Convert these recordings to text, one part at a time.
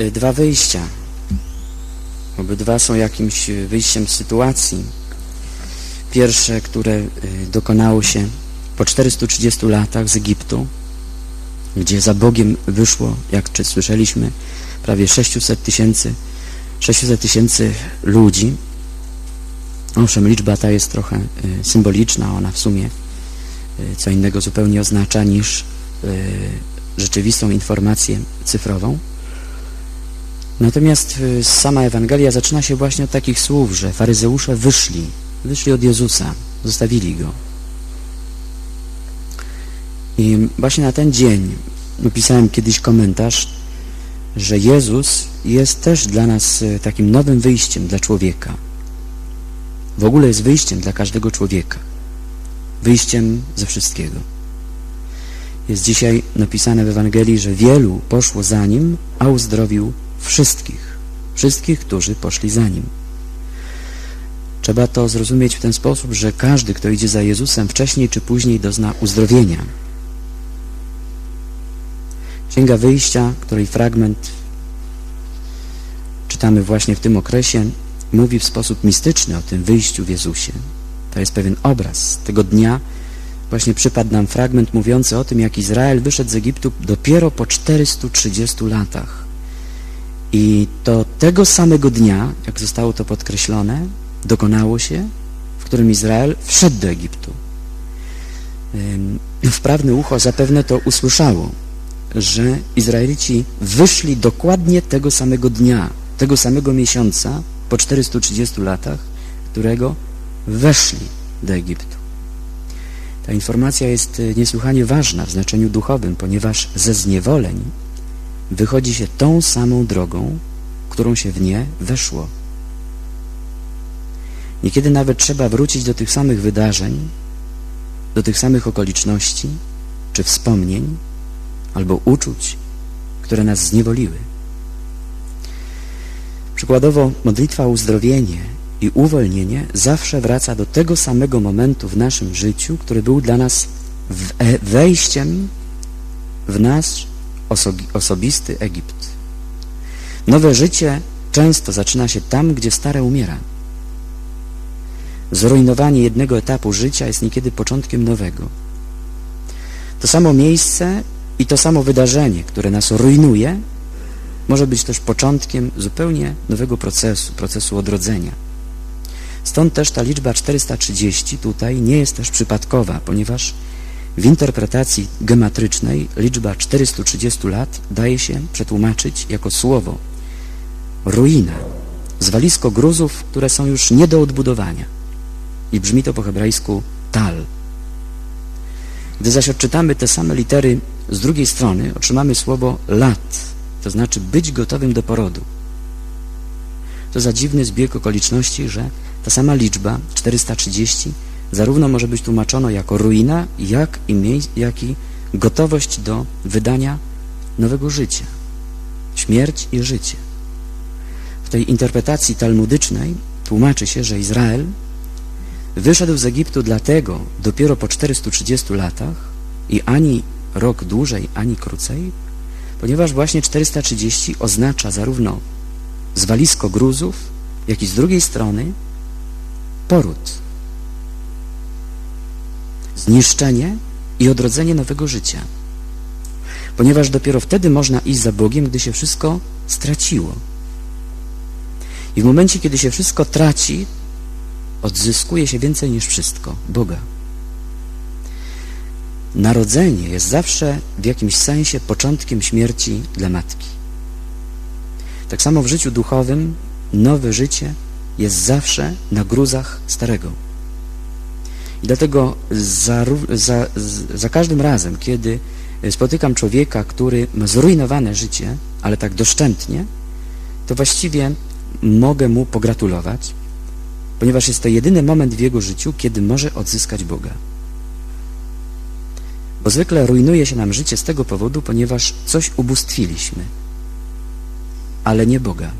y, dwa wyjścia. Obydwa są jakimś wyjściem z sytuacji. Pierwsze, które y, dokonało się po 430 latach z Egiptu, gdzie za Bogiem wyszło, jak słyszeliśmy, prawie 600 tysięcy 600 tysięcy ludzi. Owszem, liczba ta jest trochę y, symboliczna, ona w sumie co innego zupełnie oznacza niż rzeczywistą informację cyfrową. Natomiast y, sama Ewangelia zaczyna się właśnie od takich słów, że faryzeusze wyszli, wyszli od Jezusa, zostawili Go. I właśnie na ten dzień napisałem kiedyś komentarz, że Jezus jest też dla nas y, takim nowym wyjściem dla człowieka. W ogóle jest wyjściem dla każdego człowieka. Wyjściem ze wszystkiego. Jest dzisiaj napisane w Ewangelii, że wielu poszło za Nim, a uzdrowił wszystkich. Wszystkich, którzy poszli za Nim. Trzeba to zrozumieć w ten sposób, że każdy, kto idzie za Jezusem, wcześniej czy później dozna uzdrowienia. Księga Wyjścia, której fragment czytamy właśnie w tym okresie, mówi w sposób mistyczny o tym wyjściu w Jezusie. To jest pewien obraz tego dnia. Właśnie przypadł nam fragment mówiący o tym, jak Izrael wyszedł z Egiptu dopiero po 430 latach. I to tego samego dnia, jak zostało to podkreślone, dokonało się, w którym Izrael wszedł do Egiptu. Wprawne ucho zapewne to usłyszało, że Izraelici wyszli dokładnie tego samego dnia, tego samego miesiąca, po 430 latach, którego weszli do Egiptu. Ta informacja jest y, niesłychanie ważna w znaczeniu duchowym, ponieważ ze zniewoleń wychodzi się tą samą drogą, którą się w nie weszło. Niekiedy nawet trzeba wrócić do tych samych wydarzeń, do tych samych okoliczności czy wspomnień albo uczuć, które nas zniewoliły. Przykładowo modlitwa uzdrowienie i uwolnienie zawsze wraca do tego samego momentu w naszym życiu, który był dla nas e, wejściem w nasz osobisty Egipt. Nowe życie często zaczyna się tam, gdzie stare umiera. Zrujnowanie jednego etapu życia jest niekiedy początkiem nowego. To samo miejsce i to samo wydarzenie, które nas rujnuje, może być też początkiem zupełnie nowego procesu, procesu odrodzenia. Stąd też ta liczba 430 tutaj nie jest też przypadkowa, ponieważ w interpretacji gematrycznej liczba 430 lat daje się przetłumaczyć jako słowo ruina, zwalisko gruzów, które są już nie do odbudowania. I brzmi to po hebrajsku tal. Gdy zaś odczytamy te same litery z drugiej strony, otrzymamy słowo lat, to znaczy być gotowym do porodu. To za dziwny zbieg okoliczności, że ta sama liczba, 430, zarówno może być tłumaczona jako ruina, jak i, jak i gotowość do wydania nowego życia. Śmierć i życie. W tej interpretacji talmudycznej tłumaczy się, że Izrael wyszedł z Egiptu dlatego dopiero po 430 latach i ani rok dłużej, ani krócej, ponieważ właśnie 430 oznacza zarówno zwalisko gruzów, jak i z drugiej strony poród, zniszczenie i odrodzenie nowego życia. Ponieważ dopiero wtedy można iść za Bogiem, gdy się wszystko straciło. I w momencie, kiedy się wszystko traci, odzyskuje się więcej niż wszystko Boga. Narodzenie jest zawsze w jakimś sensie początkiem śmierci dla matki. Tak samo w życiu duchowym nowe życie jest zawsze na gruzach starego. Dlatego za, za, za każdym razem, kiedy spotykam człowieka, który ma zrujnowane życie, ale tak doszczętnie, to właściwie mogę mu pogratulować, ponieważ jest to jedyny moment w jego życiu, kiedy może odzyskać Boga. Bo zwykle rujnuje się nam życie z tego powodu, ponieważ coś ubóstwiliśmy, ale nie Boga.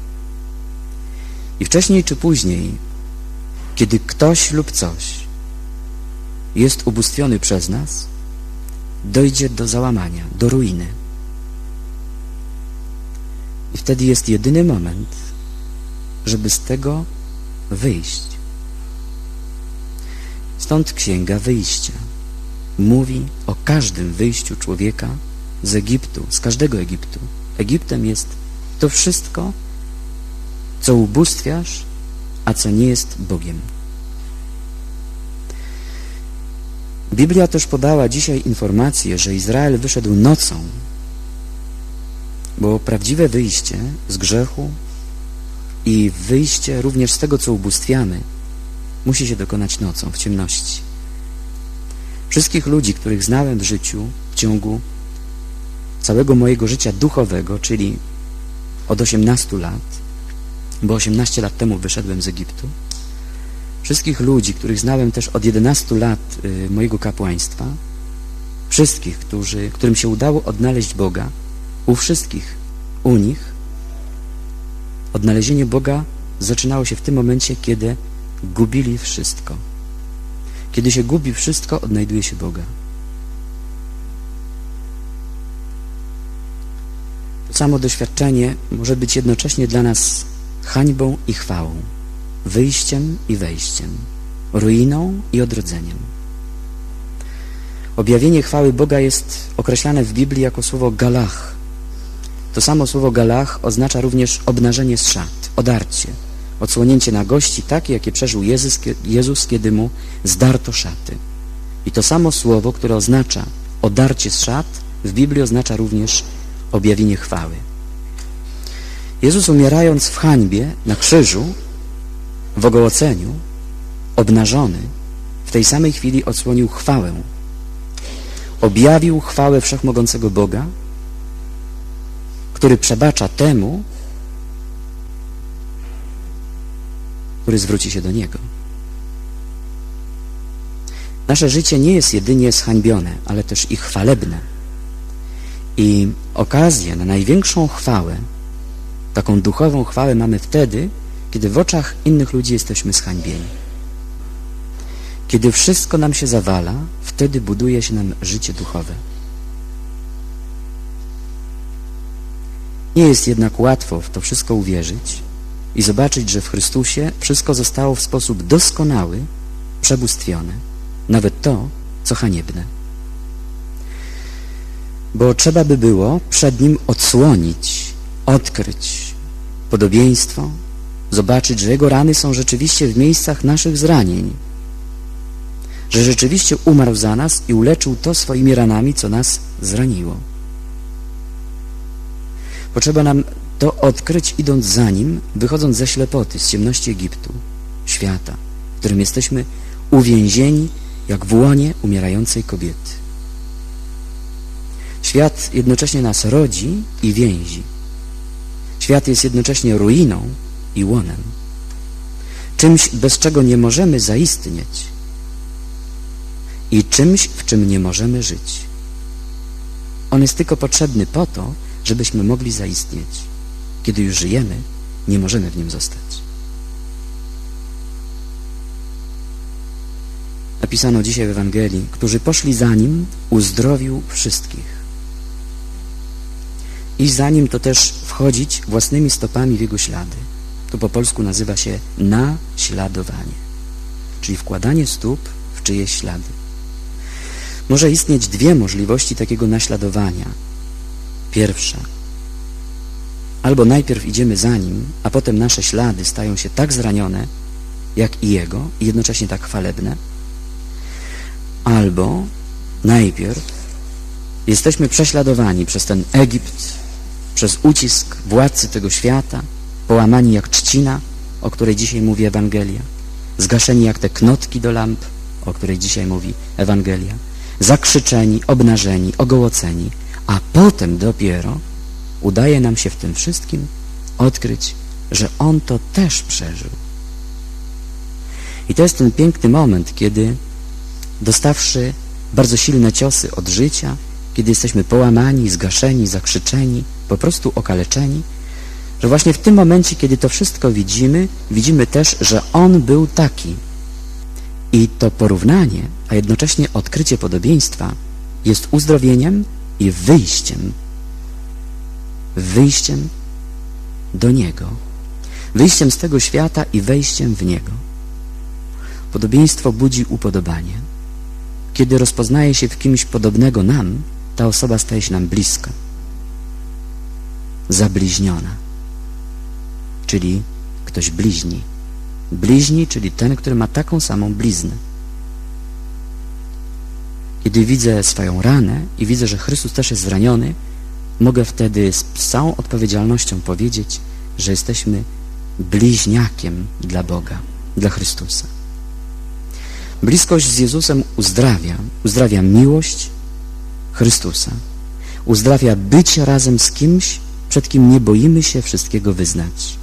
I wcześniej czy później, kiedy ktoś lub coś jest ubóstwiony przez nas, dojdzie do załamania, do ruiny. I wtedy jest jedyny moment, żeby z tego wyjść. Stąd Księga Wyjścia mówi o każdym wyjściu człowieka z Egiptu, z każdego Egiptu. Egiptem jest to wszystko, co ubóstwiasz, a co nie jest Bogiem. Biblia też podała dzisiaj informację, że Izrael wyszedł nocą, bo prawdziwe wyjście z grzechu i wyjście również z tego, co ubóstwiamy, musi się dokonać nocą, w ciemności. Wszystkich ludzi, których znałem w życiu w ciągu całego mojego życia duchowego, czyli od 18 lat, bo 18 lat temu wyszedłem z Egiptu, wszystkich ludzi, których znałem też od 11 lat y, mojego kapłaństwa, wszystkich, którzy, którym się udało odnaleźć Boga, u wszystkich, u nich, odnalezienie Boga zaczynało się w tym momencie, kiedy gubili wszystko. Kiedy się gubi wszystko, odnajduje się Boga. Samo doświadczenie może być jednocześnie dla nas hańbą i chwałą, wyjściem i wejściem, ruiną i odrodzeniem. Objawienie chwały Boga jest określane w Biblii jako słowo galach. To samo słowo galach oznacza również obnażenie z szat, odarcie, odsłonięcie nagości takie, jakie przeżył Jezus, Jezus, kiedy mu zdarto szaty. I to samo słowo, które oznacza odarcie z szat, w Biblii oznacza również objawienie chwały. Jezus umierając w hańbie na krzyżu, w ogołoceniu, obnażony, w tej samej chwili odsłonił chwałę. Objawił chwałę Wszechmogącego Boga, który przebacza temu, który zwróci się do Niego. Nasze życie nie jest jedynie zhańbione, ale też i chwalebne. I okazję na największą chwałę, taką duchową chwałę mamy wtedy, kiedy w oczach innych ludzi jesteśmy zhańbieni. Kiedy wszystko nam się zawala, wtedy buduje się nam życie duchowe. Nie jest jednak łatwo w to wszystko uwierzyć i zobaczyć, że w Chrystusie wszystko zostało w sposób doskonały przebóstwione, nawet to, co haniebne. Bo trzeba by było przed Nim odsłonić, odkryć podobieństwo, zobaczyć, że Jego rany są rzeczywiście w miejscach naszych zranień, że rzeczywiście umarł za nas i uleczył to swoimi ranami, co nas zraniło. Potrzeba nam to odkryć, idąc za Nim, wychodząc ze ślepoty, z ciemności Egiptu, świata, w którym jesteśmy uwięzieni jak w łonie umierającej kobiety. Świat jednocześnie nas rodzi i więzi. Świat jest jednocześnie ruiną i łonem. Czymś, bez czego nie możemy zaistnieć i czymś, w czym nie możemy żyć. On jest tylko potrzebny po to, żebyśmy mogli zaistnieć. Kiedy już żyjemy, nie możemy w nim zostać. Napisano dzisiaj w Ewangelii, którzy poszli za nim, uzdrowił wszystkich. I za nim to też wchodzić własnymi stopami w jego ślady. To po polsku nazywa się naśladowanie, czyli wkładanie stóp w czyjeś ślady. Może istnieć dwie możliwości takiego naśladowania. Pierwsza. Albo najpierw idziemy za nim, a potem nasze ślady stają się tak zranione, jak i jego, i jednocześnie tak chwalebne. Albo najpierw jesteśmy prześladowani przez ten Egipt, przez ucisk władcy tego świata, połamani jak trzcina, o której dzisiaj mówi Ewangelia, zgaszeni jak te knotki do lamp, o której dzisiaj mówi Ewangelia, zakrzyczeni, obnażeni, ogołoceni, a potem dopiero udaje nam się w tym wszystkim odkryć, że On to też przeżył. I to jest ten piękny moment, kiedy dostawszy bardzo silne ciosy od życia, kiedy jesteśmy połamani, zgaszeni, zakrzyczeni, po prostu okaleczeni, że właśnie w tym momencie, kiedy to wszystko widzimy, widzimy też, że On był taki. I to porównanie, a jednocześnie odkrycie podobieństwa jest uzdrowieniem i wyjściem. Wyjściem do Niego, wyjściem z tego świata i wejściem w Niego. Podobieństwo budzi upodobanie. Kiedy rozpoznaje się w kimś podobnego nam, ta osoba staje się nam bliska, zabliźniona, czyli ktoś bliźni. Bliźni, czyli ten, który ma taką samą bliznę. Kiedy widzę swoją ranę i widzę, że Chrystus też jest zraniony, mogę wtedy z całą odpowiedzialnością powiedzieć, że jesteśmy bliźniakiem dla Boga, dla Chrystusa. Bliskość z Jezusem uzdrawia, uzdrawia miłość Chrystusa, uzdrawia bycie razem z kimś, przed kim nie boimy się wszystkiego wyznać.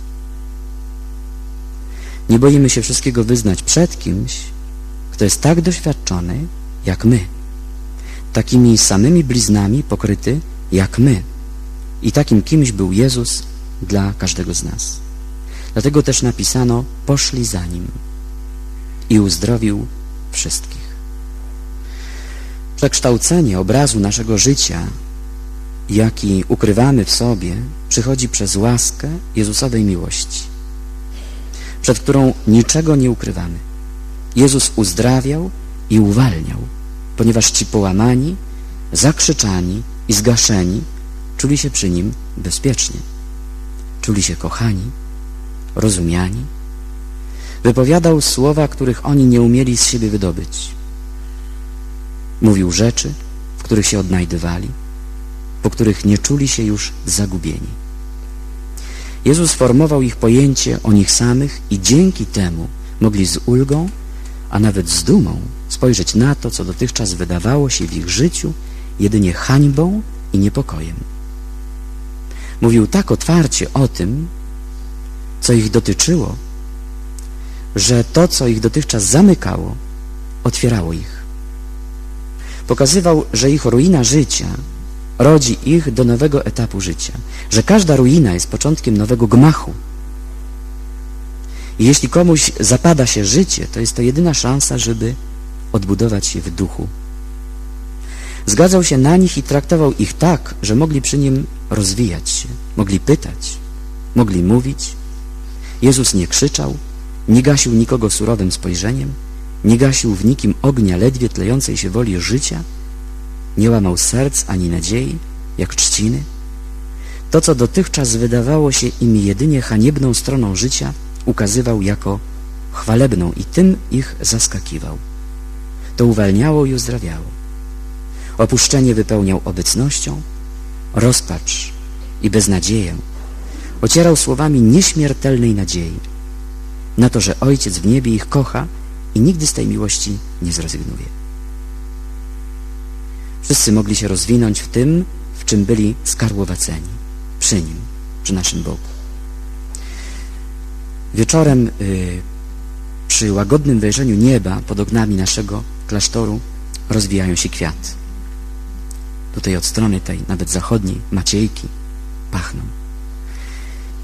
Nie boimy się wszystkiego wyznać przed kimś, kto jest tak doświadczony jak my, takimi samymi bliznami pokryty jak my. I takim kimś był Jezus dla każdego z nas. Dlatego też napisano, poszli za Nim i uzdrowił wszystkich. Przekształcenie obrazu naszego życia, jaki ukrywamy w sobie, przychodzi przez łaskę Jezusowej miłości, przed którą niczego nie ukrywamy. Jezus uzdrawiał i uwalniał, ponieważ ci połamani, zakrzyczani i zgaszeni czuli się przy Nim bezpiecznie. Czuli się kochani, rozumiani. Wypowiadał słowa, których oni nie umieli z siebie wydobyć. Mówił rzeczy, w których się odnajdywali, po których nie czuli się już zagubieni. Jezus formował ich pojęcie o nich samych i dzięki temu mogli z ulgą, a nawet z dumą spojrzeć na to, co dotychczas wydawało się w ich życiu jedynie hańbą i niepokojem. Mówił tak otwarcie o tym, co ich dotyczyło, że to, co ich dotychczas zamykało, otwierało ich. Pokazywał, że ich ruina życia rodzi ich do nowego etapu życia, że każda ruina jest początkiem nowego gmachu. I jeśli komuś zapada się życie, to jest to jedyna szansa, żeby odbudować się w duchu. Zgadzał się na nich i traktował ich tak, że mogli przy nim rozwijać się, mogli pytać, mogli mówić. Jezus nie krzyczał, nie gasił nikogo surowym spojrzeniem, nie gasił w nikim ognia ledwie tlejącej się woli życia, nie łamał serc ani nadziei, jak trzciny. To, co dotychczas wydawało się im jedynie haniebną stroną życia, ukazywał jako chwalebną i tym ich zaskakiwał. To uwalniało i uzdrawiało. Opuszczenie wypełniał obecnością, rozpacz i beznadzieję ocierał słowami nieśmiertelnej nadziei na to, że Ojciec w niebie ich kocha i nigdy z tej miłości nie zrezygnuje. Wszyscy mogli się rozwinąć w tym, w czym byli skarłowaceni, przy Nim, przy naszym Bogu. Wieczorem y, przy łagodnym wejrzeniu nieba pod oknami naszego klasztoru rozwijają się kwiaty. Tutaj od strony tej, nawet zachodniej, Maciejki pachną.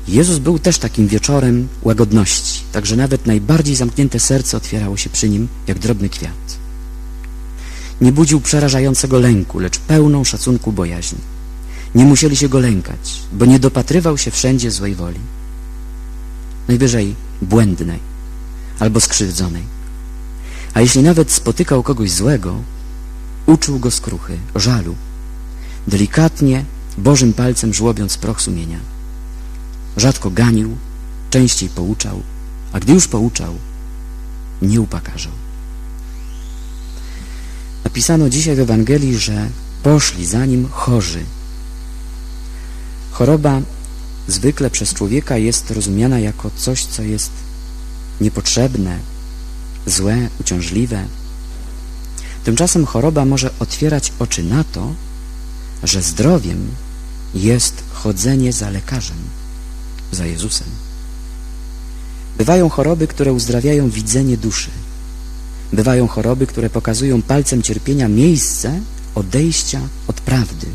Jezus był też takim wieczorem łagodności, także nawet najbardziej zamknięte serce otwierało się przy nim jak drobny kwiat. Nie budził przerażającego lęku, lecz pełną szacunku bojaźni. Nie musieli się go lękać, bo nie dopatrywał się wszędzie złej woli. Najwyżej błędnej albo skrzywdzonej. A jeśli nawet spotykał kogoś złego, uczył go skruchy, żalu, delikatnie, Bożym palcem żłobiąc proch sumienia. Rzadko ganił, częściej pouczał, a gdy już pouczał, nie upakarzał. Napisano dzisiaj w Ewangelii, że poszli za nim chorzy. Choroba zwykle przez człowieka jest rozumiana jako coś, co jest niepotrzebne, złe, uciążliwe. Tymczasem choroba może otwierać oczy na to, że zdrowiem jest chodzenie za lekarzem, za Jezusem. Bywają choroby, które uzdrawiają widzenie duszy. Bywają choroby, które pokazują palcem cierpienia miejsce odejścia od prawdy.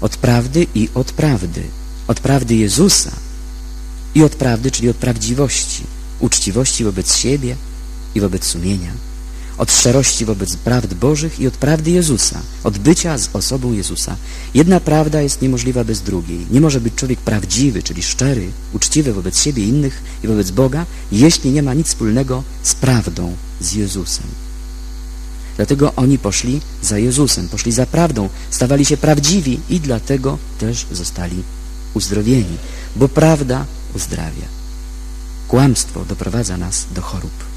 Od prawdy i od prawdy. Od prawdy Jezusa i od prawdy, czyli od prawdziwości, uczciwości wobec siebie i wobec sumienia. Od szczerości wobec prawd Bożych i od prawdy Jezusa, od bycia z osobą Jezusa. Jedna prawda jest niemożliwa bez drugiej. Nie może być człowiek prawdziwy, czyli szczery, uczciwy wobec siebie innych i wobec Boga, jeśli nie ma nic wspólnego z prawdą, z Jezusem. Dlatego oni poszli za Jezusem, poszli za prawdą, stawali się prawdziwi i dlatego też zostali uzdrowieni, bo prawda uzdrawia. Kłamstwo doprowadza nas do chorób.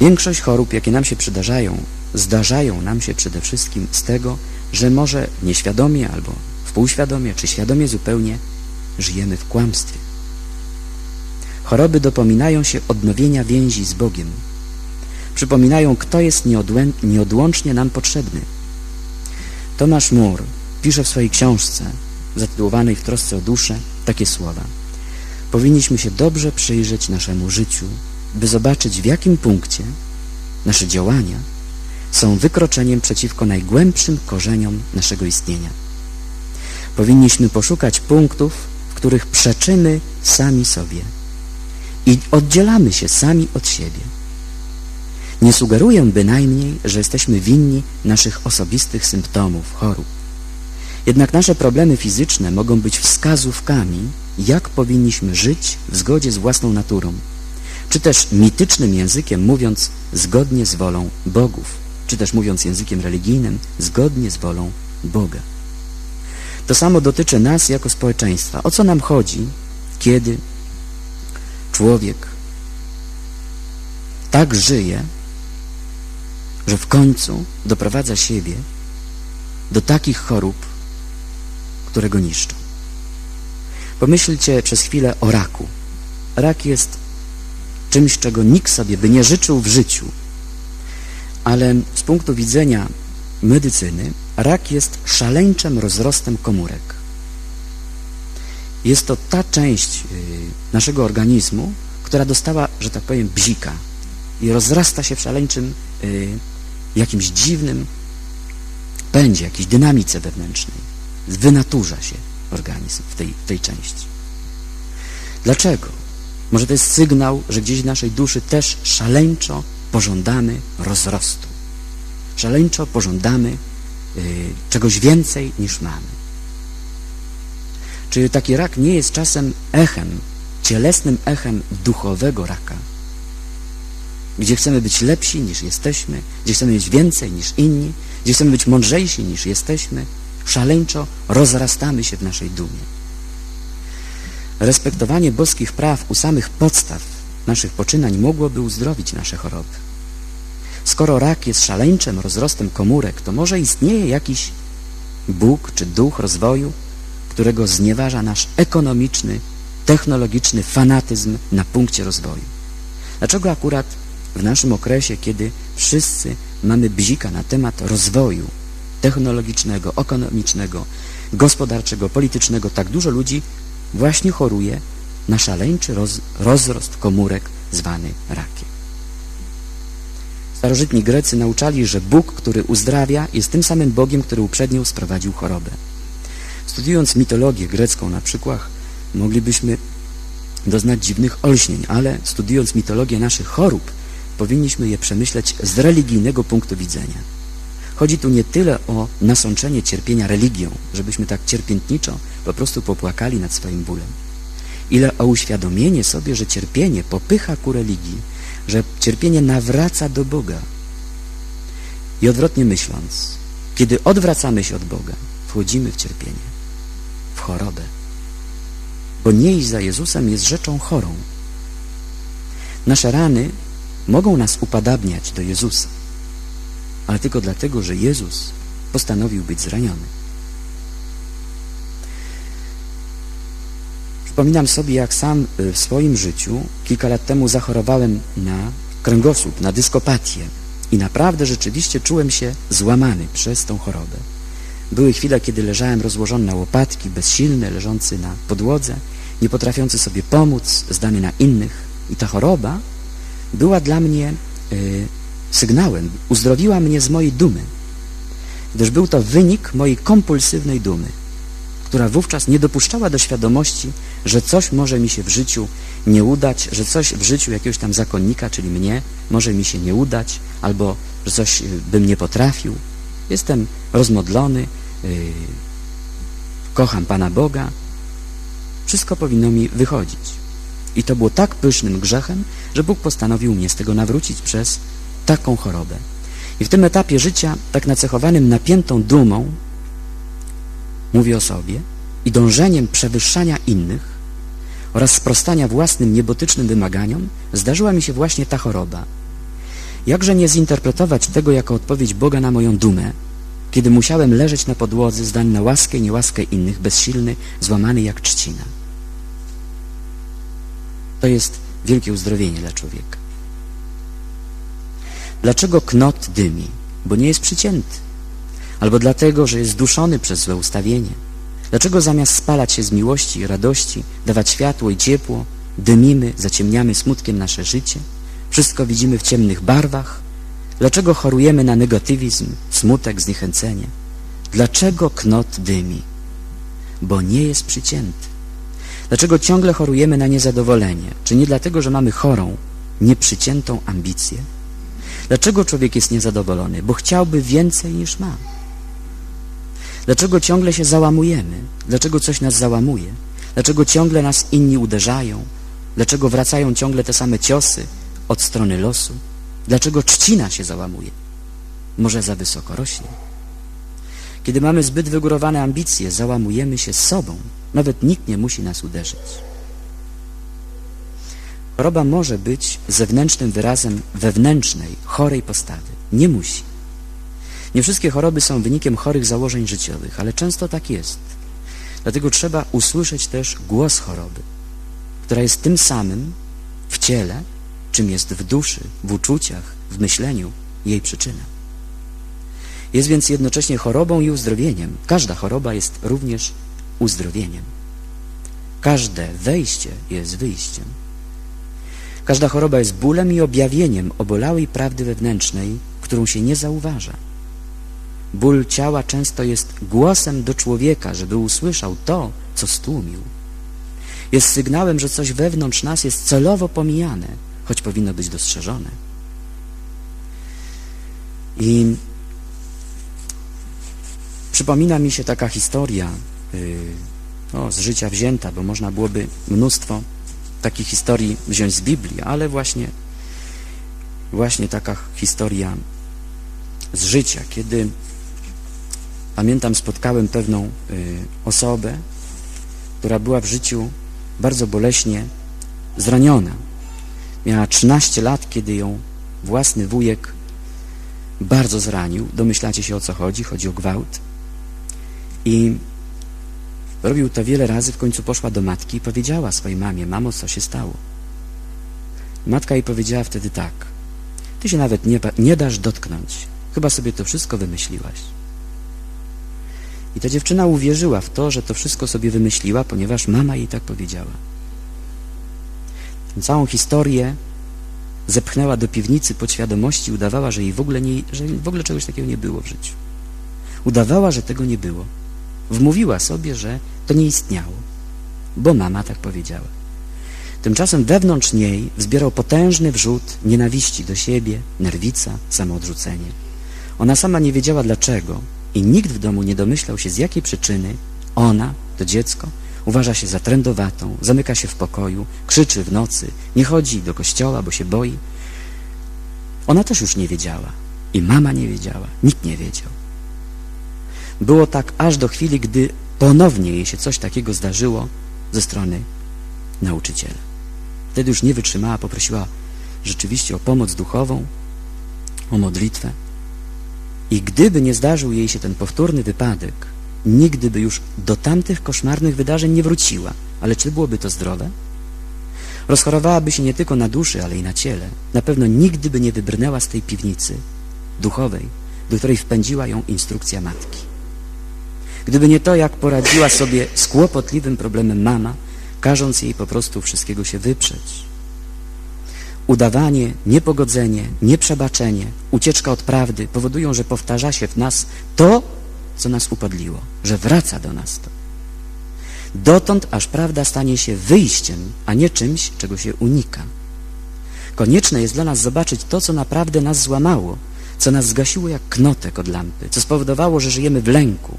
Większość chorób, jakie nam się przydarzają, zdarzają nam się przede wszystkim z tego, że może nieświadomie albo wpółświadomie, czy świadomie zupełnie żyjemy w kłamstwie. Choroby dopominają się odnowienia więzi z Bogiem. Przypominają, kto jest nieodłącznie nam potrzebny. Tomasz Moore pisze w swojej książce zatytułowanej W trosce o duszę takie słowa. Powinniśmy się dobrze przyjrzeć naszemu życiu, by zobaczyć w jakim punkcie nasze działania są wykroczeniem przeciwko najgłębszym korzeniom naszego istnienia. Powinniśmy poszukać punktów, w których przeczymy sami sobie i oddzielamy się sami od siebie. Nie sugeruję bynajmniej, że jesteśmy winni naszych osobistych symptomów, chorób. Jednak nasze problemy fizyczne mogą być wskazówkami, jak powinniśmy żyć w zgodzie z własną naturą, czy też mitycznym językiem mówiąc zgodnie z wolą bogów, czy też mówiąc językiem religijnym zgodnie z wolą Boga. To samo dotyczy nas jako społeczeństwa. O co nam chodzi, kiedy człowiek tak żyje, że w końcu doprowadza siebie do takich chorób, które go niszczą. Pomyślcie przez chwilę o raku. Rak jest czymś, czego nikt sobie by nie życzył w życiu. Ale z punktu widzenia medycyny rak jest szaleńczym rozrostem komórek. Jest to ta część y, naszego organizmu, która dostała, że tak powiem, bzika i rozrasta się w szaleńczym, y, jakimś dziwnym pędzie, jakiejś dynamice wewnętrznej. Wynaturza się organizm w tej, w tej części. Dlaczego? Może to jest sygnał, że gdzieś w naszej duszy też szaleńczo pożądamy rozrostu. Szaleńczo pożądamy y, czegoś więcej niż mamy. Czy taki rak nie jest czasem echem, cielesnym echem duchowego raka? Gdzie chcemy być lepsi niż jesteśmy, gdzie chcemy mieć więcej niż inni, gdzie chcemy być mądrzejsi niż jesteśmy, szaleńczo rozrastamy się w naszej dumie. Respektowanie boskich praw u samych podstaw naszych poczynań mogłoby uzdrowić nasze choroby. Skoro rak jest szaleńczym rozrostem komórek, to może istnieje jakiś Bóg czy duch rozwoju, którego znieważa nasz ekonomiczny, technologiczny fanatyzm na punkcie rozwoju. Dlaczego akurat w naszym okresie, kiedy wszyscy mamy bzika na temat rozwoju technologicznego, ekonomicznego, gospodarczego, politycznego, tak dużo ludzi właśnie choruje na szaleńczy roz, rozrost komórek zwany rakiem. Starożytni Grecy nauczali, że Bóg, który uzdrawia, jest tym samym Bogiem, który uprzednio sprowadził chorobę. Studiując mitologię grecką na przykład, moglibyśmy doznać dziwnych olśnień, ale studiując mitologię naszych chorób, powinniśmy je przemyśleć z religijnego punktu widzenia. Chodzi tu nie tyle o nasączenie cierpienia religią, żebyśmy tak cierpiętniczo po prostu popłakali nad swoim bólem, ile o uświadomienie sobie, że cierpienie popycha ku religii, że cierpienie nawraca do Boga. I odwrotnie myśląc, kiedy odwracamy się od Boga, wchodzimy w cierpienie, w chorobę. Bo nie iść za Jezusem jest rzeczą chorą. Nasze rany mogą nas upadabniać do Jezusa ale tylko dlatego, że Jezus postanowił być zraniony. Przypominam sobie, jak sam y, w swoim życiu kilka lat temu zachorowałem na kręgosłup, na dyskopatię i naprawdę rzeczywiście czułem się złamany przez tą chorobę. Były chwile, kiedy leżałem rozłożony na łopatki, bezsilny, leżący na podłodze, nie potrafiący sobie pomóc, zdany na innych. I ta choroba była dla mnie y, sygnałem, uzdrowiła mnie z mojej dumy, gdyż był to wynik mojej kompulsywnej dumy. która wówczas nie dopuszczała do świadomości, że coś może mi się w życiu nie udać, że coś w życiu jakiegoś tam zakonnika, czyli mnie, może mi się nie udać, albo że coś y, bym nie potrafił. Jestem rozmodlony, yy, kocham Pana Boga. Wszystko powinno mi wychodzić. I to było tak pysznym grzechem, że Bóg postanowił mnie z tego nawrócić przez taką chorobę. I w tym etapie życia, tak nacechowanym napiętą dumą, mówię o sobie, i dążeniem przewyższania innych oraz sprostania własnym niebotycznym wymaganiom, zdarzyła mi się właśnie ta choroba. Jakże nie zinterpretować tego jako odpowiedź Boga na moją dumę, kiedy musiałem leżeć na podłodze, zdany na łaskę i niełaskę innych, bezsilny, złamany jak trzcina. To jest wielkie uzdrowienie dla człowieka. Dlaczego knot dymi? Bo nie jest przycięty. Albo dlatego, że jest zduszony przez złe ustawienie. Dlaczego zamiast spalać się z miłości i radości, dawać światło i ciepło, dymimy, zaciemniamy smutkiem nasze życie? Wszystko widzimy w ciemnych barwach? Dlaczego chorujemy na negatywizm, smutek, zniechęcenie? Dlaczego knot dymi? Bo nie jest przycięty. Dlaczego ciągle chorujemy na niezadowolenie? Czy nie dlatego, że mamy chorą, nieprzyciętą ambicję? Dlaczego człowiek jest niezadowolony? Bo chciałby więcej niż ma. Dlaczego ciągle się załamujemy? Dlaczego coś nas załamuje? Dlaczego ciągle nas inni uderzają? Dlaczego wracają ciągle te same ciosy od strony losu? Dlaczego trzcina się załamuje? Może za wysoko rośnie? Kiedy mamy zbyt wygórowane ambicje, załamujemy się sobą. Nawet nikt nie musi nas uderzyć. Choroba może być zewnętrznym wyrazem wewnętrznej, chorej postawy. Nie musi. Nie wszystkie choroby są wynikiem chorych założeń życiowych, ale często tak jest. Dlatego trzeba usłyszeć też głos choroby, która jest tym samym w ciele, czym jest w duszy, w uczuciach, w myśleniu jej przyczyna. Jest więc jednocześnie chorobą i uzdrowieniem. Każda choroba jest również uzdrowieniem. Każde wejście jest wyjściem. Każda choroba jest bólem i objawieniem obolałej prawdy wewnętrznej, którą się nie zauważa. Ból ciała często jest głosem do człowieka, żeby usłyszał to, co stłumił. Jest sygnałem, że coś wewnątrz nas jest celowo pomijane, choć powinno być dostrzeżone. I przypomina mi się taka historia yy, no, z życia wzięta, bo można byłoby mnóstwo takich historii wziąć z Biblii, ale właśnie, właśnie taka historia z życia, kiedy pamiętam spotkałem pewną y, osobę, która była w życiu bardzo boleśnie zraniona. Miała 13 lat, kiedy ją własny wujek bardzo zranił. Domyślacie się o co chodzi? Chodzi o gwałt. I robił to wiele razy, w końcu poszła do matki i powiedziała swojej mamie, mamo, co się stało? Matka jej powiedziała wtedy tak, ty się nawet nie, nie dasz dotknąć, chyba sobie to wszystko wymyśliłaś. I ta dziewczyna uwierzyła w to, że to wszystko sobie wymyśliła, ponieważ mama jej tak powiedziała. Tę całą historię zepchnęła do piwnicy podświadomości, udawała, że jej w ogóle, nie, że w ogóle czegoś takiego nie było w życiu. Udawała, że tego nie było. Wmówiła sobie, że to nie istniało, bo mama tak powiedziała. Tymczasem wewnątrz niej wzbierał potężny wrzód nienawiści do siebie, nerwica, samoodrzucenie. Ona sama nie wiedziała dlaczego i nikt w domu nie domyślał się z jakiej przyczyny ona, to dziecko, uważa się za trędowatą, zamyka się w pokoju, krzyczy w nocy, nie chodzi do kościoła, bo się boi. Ona też już nie wiedziała i mama nie wiedziała, nikt nie wiedział. Było tak aż do chwili, gdy ponownie jej się coś takiego zdarzyło ze strony nauczyciela. Wtedy już nie wytrzymała, poprosiła rzeczywiście o pomoc duchową, o modlitwę. I gdyby nie zdarzył jej się ten powtórny wypadek, nigdy by już do tamtych koszmarnych wydarzeń nie wróciła. Ale czy byłoby to zdrowe? Rozchorowałaby się nie tylko na duszy, ale i na ciele. Na pewno nigdy by nie wybrnęła z tej piwnicy duchowej, do której wpędziła ją instrukcja matki. Gdyby nie to, jak poradziła sobie z kłopotliwym problemem mama, każąc jej po prostu wszystkiego się wyprzeć. Udawanie, niepogodzenie, nieprzebaczenie, ucieczka od prawdy powodują, że powtarza się w nas to, co nas upodliło, że wraca do nas to. Dotąd, aż prawda stanie się wyjściem, a nie czymś, czego się unika. Konieczne jest dla nas zobaczyć to, co naprawdę nas złamało, co nas zgasiło jak knotek od lampy, co spowodowało, że żyjemy w lęku,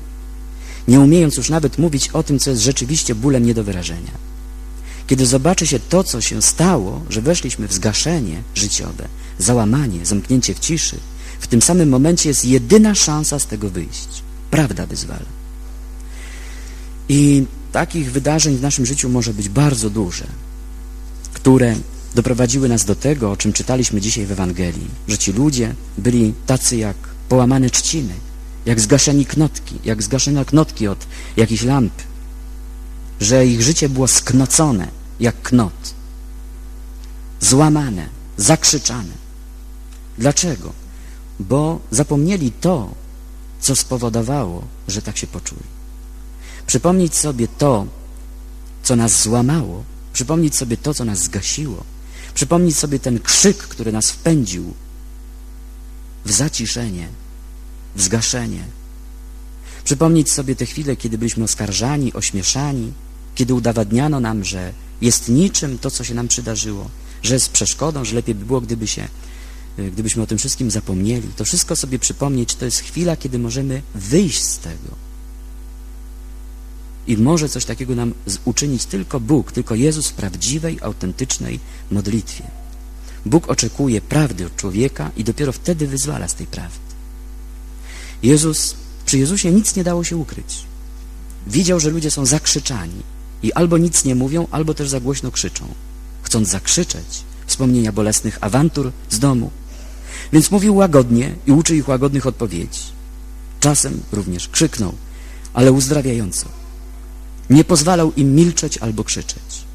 nie umiejąc już nawet mówić o tym, co jest rzeczywiście bólem nie do wyrażenia. Kiedy zobaczy się to, co się stało, że weszliśmy w zgaszenie życiowe, załamanie, zamknięcie w ciszy, w tym samym momencie jest jedyna szansa z tego wyjść. Prawda wyzwala. I takich wydarzeń w naszym życiu może być bardzo duże, które doprowadziły nas do tego, o czym czytaliśmy dzisiaj w Ewangelii, że ci ludzie byli tacy jak połamane trzciny, jak zgaszeni knotki, jak zgaszone knotki od jakiejś lampy, że ich życie było sknocone jak knot, złamane, zakrzyczane. Dlaczego? Bo zapomnieli to, co spowodowało, że tak się poczuli. Przypomnieć sobie to, co nas złamało, przypomnieć sobie to, co nas zgasiło, przypomnieć sobie ten krzyk, który nas wpędził w zaciszenie, w zgaszenie. Przypomnieć sobie te chwile, kiedy byliśmy oskarżani, ośmieszani, kiedy udowadniano nam, że jest niczym to, co się nam przydarzyło, że jest przeszkodą, że lepiej by było, gdyby się, gdybyśmy o tym wszystkim zapomnieli. To wszystko sobie przypomnieć, to jest chwila, kiedy możemy wyjść z tego. I może coś takiego nam uczynić tylko Bóg, tylko Jezus w prawdziwej, autentycznej modlitwie. Bóg oczekuje prawdy od człowieka i dopiero wtedy wyzwala z tej prawdy. Jezus, przy Jezusie nic nie dało się ukryć. Widział, że ludzie są zakrzyczani i albo nic nie mówią, albo też za głośno krzyczą, chcąc zakrzyczeć wspomnienia bolesnych awantur z domu. Więc mówił łagodnie i uczył ich łagodnych odpowiedzi. Czasem również krzyknął, ale uzdrawiająco. Nie pozwalał im milczeć albo krzyczeć.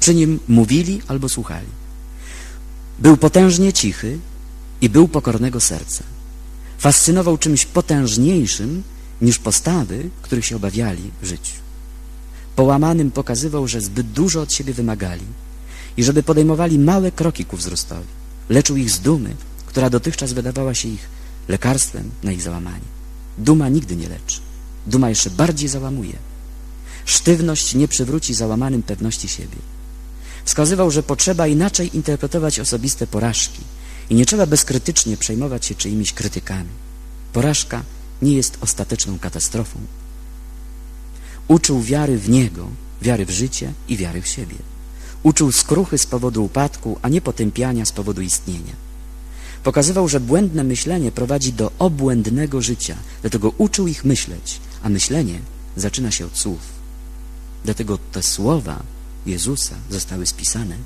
Przy nim mówili albo słuchali. Był potężnie cichy i był pokornego serca. Fascynował czymś potężniejszym niż postawy, których się obawiali w życiu. Połamanym pokazywał, że zbyt dużo od siebie wymagali i żeby podejmowali małe kroki ku wzrostowi. Leczył ich z dumy, która dotychczas wydawała się ich lekarstwem na ich załamanie. Duma nigdy nie leczy. Duma jeszcze bardziej załamuje. Sztywność nie przywróci załamanym pewności siebie. Wskazywał, że potrzeba inaczej interpretować osobiste porażki i nie trzeba bezkrytycznie przejmować się czyimiś krytykami. Porażka nie jest ostateczną katastrofą. Uczył wiary w Niego, wiary w życie i wiary w siebie. Uczył skruchy z powodu upadku, a nie potępiania z powodu istnienia. Pokazywał, że błędne myślenie prowadzi do obłędnego życia, dlatego uczył ich myśleć, a myślenie zaczyna się od słów. Dlatego te słowa Jezusa zostały spisane.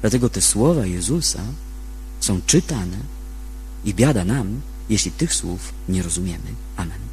Dlatego te słowa Jezusa są czytane i biada nam, jeśli tych słów nie rozumiemy. Amen.